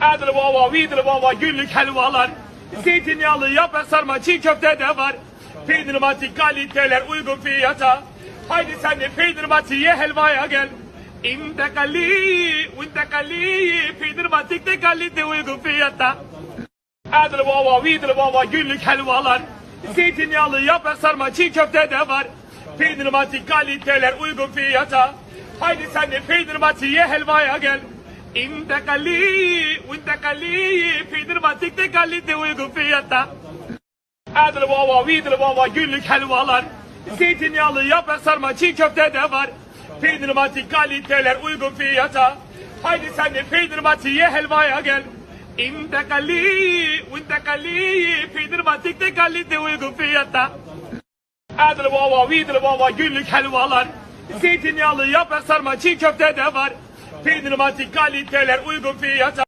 Adlı baba, vidri baba, günlük helvalar. Zeytinyağlı yaprak sarma, çiğ köfte de var. Peynir mati kaliteler uygun fiyata. Haydi sen de peynir mati ye helvaya gel. İnde kali, inde kali, peynir mati de kalite uygun fiyata. Adlı baba, vidri baba, günlük helvalar. Zeytinyağlı yaprak sarma, çiğ köfte de var. Peynir mati kaliteler uygun fiyata. Haydi sen de peynir mati ye helvaya gel. İnde kali, inde kali, peynir mati de kalite uygun fiyata. Adlı baba, vidri baba, günlük helvalar. Zeytinyağlı yaprak sarma, çiğ köfte de var. Peynir mati kaliteler uygun fiyata. Haydi sen de peynir mati ye helvaya gel. İnde kali, inde kali, peynir mati de kalite uygun fiyata. Adlı baba, vidri baba, günlük helvalar. Zeytinyağlı yaprak sarma, çiğ köfte de var. Peynir mati kaliteler uygun fiyata.